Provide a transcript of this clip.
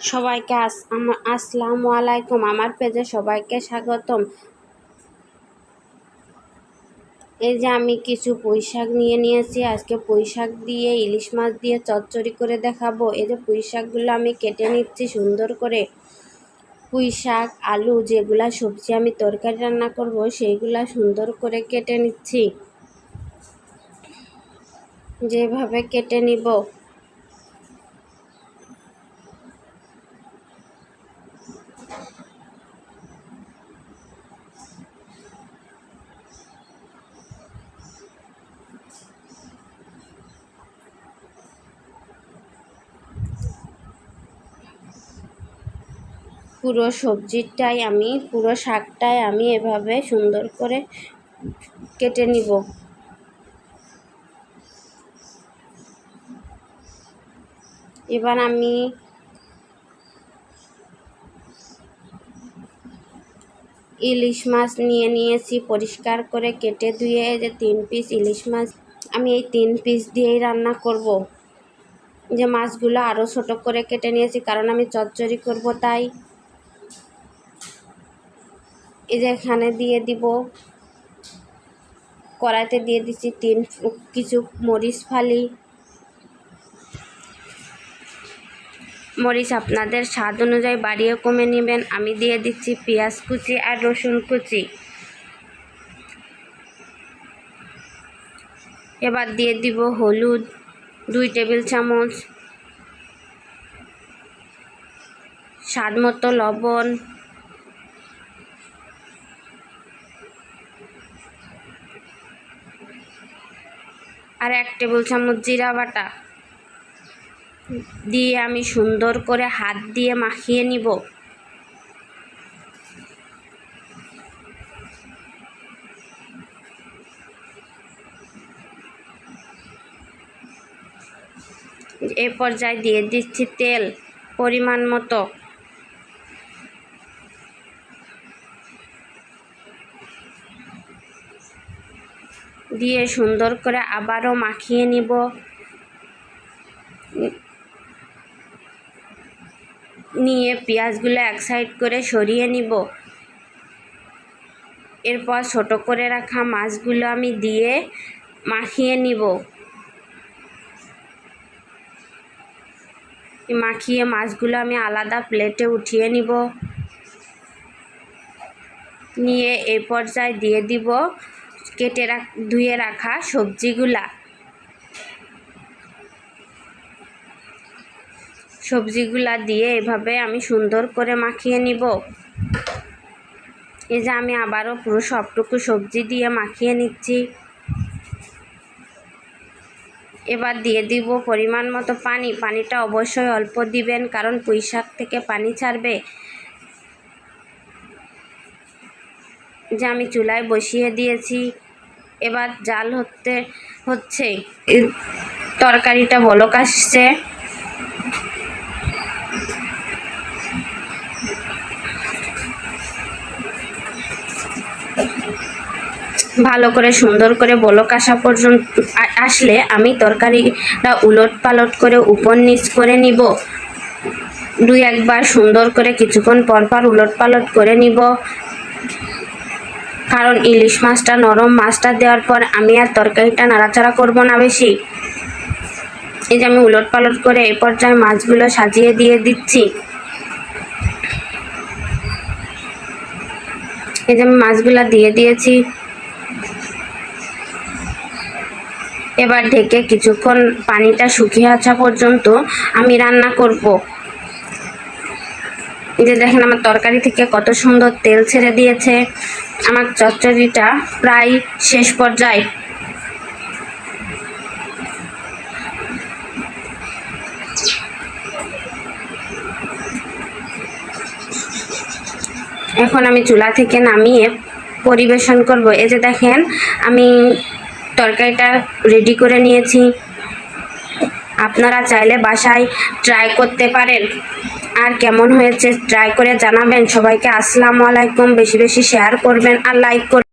সবাইকে আস আসসালামু আলাইকুম। আমার পেজে সবাইকে স্বাগতম। এই যে আমি কিছু পুঁই শাক নিয়ে নিয়েছি। আজকে পুঁই শাক দিয়ে, ইলিশ মাছ দিয়ে চচ্চড়ি করে দেখাবো। এই যে পুঁই শাকগুলো আমি কেটে নিচ্ছি সুন্দর করে। পুঁই শাক আলু যেগুলা সবজি আমি তরকারি রান্না করব, সেইগুলা সুন্দর করে কেটে নিচ্ছি। যেভাবে কেটে নিব। পুরো সবজিটাই আমি, পুরো শাকটাই আমি এভাবে সুন্দর করে কেটে নিব। এবার আমি ইলিশ মাছ নিয়ে নিয়েছি, পরিষ্কার করে কেটে ধুয়ে যে তিন পিস ইলিশ মাছ, আমি এই তিন পিস দিয়েই রান্না করব। যে মাছগুলো আরও ছোটো করে কেটে নিয়েছি, কারণ আমি চচ্চড়ি করব তাই। এই এখানে দিয়ে দিব। কড়াইতে দিয়ে দিচ্ছি তিন কিছু মরিচ ফালি। মরিচ আপনাদের স্বাদ অনুযায়ী বাড়িয়ে কমে নেবেন। আমি দিয়ে দিচ্ছি পেঁয়াজ কুচি আর রসুন কুচি। এবার দিয়ে দিব হলুদ, দুই টেবিল চামচ। স্বাদ মতো লবণ। আর এক টেবিল চামচ জিরা বাটা। দিয়ে আমি সুন্দর করে হাত দিয়ে মাখিয়ে নিব। এ পর্যায়ে দিয়ে দিচ্ছি তেল পরিমাণ মতো। দিয়ে সুন্দর করে আবারও মাখিয়ে নিব। নিয়ে পেঁয়াজগুলো এক সাইড করে সরিয়ে নিব। এরপর ছোট করে রাখা মাছগুলো আমি দিয়ে মাখিয়ে নিব। মাখিয়ে মাছগুলো আমি আলাদা প্লেটে উঠিয়ে নিব। নিয়ে এই পর্যায়ে দিয়ে দিব কেটে রাখ, ধুয়ে রাখা সবজিগুলা। সবজিগুলা দিয়ে এভাবে আমি সুন্দর করে মাখিয়ে নিব। এই যে আমি আবারও পুরো সবটুকু সবজি দিয়ে মাখিয়ে নিচ্ছি। এবার দিয়ে দিব পরিমাণ মতো পানি। পানিটা অবশ্যই অল্প দিবেন, কারণ পুঁই শাক থেকে পানি ছাড়বে। যে আমি চুলায় বসিয়ে দিয়েছি। এবার জাল হতে হচ্ছে। তরকারিটা বলক আসছে। ভালো করে সুন্দর করে বলক আসা পর্যন্ত আসলে আমি তরকারিটা উলট পালট করে উপর নিচ করে নিব। দুই একবার সুন্দর করে কিছুক্ষণ পরপর উলট পালট করে নিব। কারণ ইলিশ মাছটা, নরম মাছটা দেওয়ার পর আমি আর তরকারিটা নাড়াচাড়া করব না বেশি। এই যে আমি উলট পালট করে এই পর্যায়ে মাছগুলো সাজিয়ে দিয়ে দিচ্ছি। এই যে আমি মাছগুলো দিয়ে দিয়েছি। এবার ঢেকে কিছুক্ষণ পানিটা শুকিয়ে আসা পর্যন্ত আমি রান্না করব। যে দেখেন আমার তরকারি থেকে কত সুন্দর তেল ছেড়ে দিয়েছে। আমার চচ্চড়িটা প্রায় শেষ পর্যায়ে। এখন আমি চুলা থেকে নামিয়ে পরিবেশন করব। এই যে দেখেন, আমি তরকারিটা রেডি করে নিয়েছি। আপনারা চাইলে বাসায় ট্রাই করতে পারেন। আর কেমন হয়েছে ট্রাই করে জানাবেন সবাইকে। আসসালামু আলাইকুম, বেশি বেশি শেয়ার করবেন আর লাইক করবেন।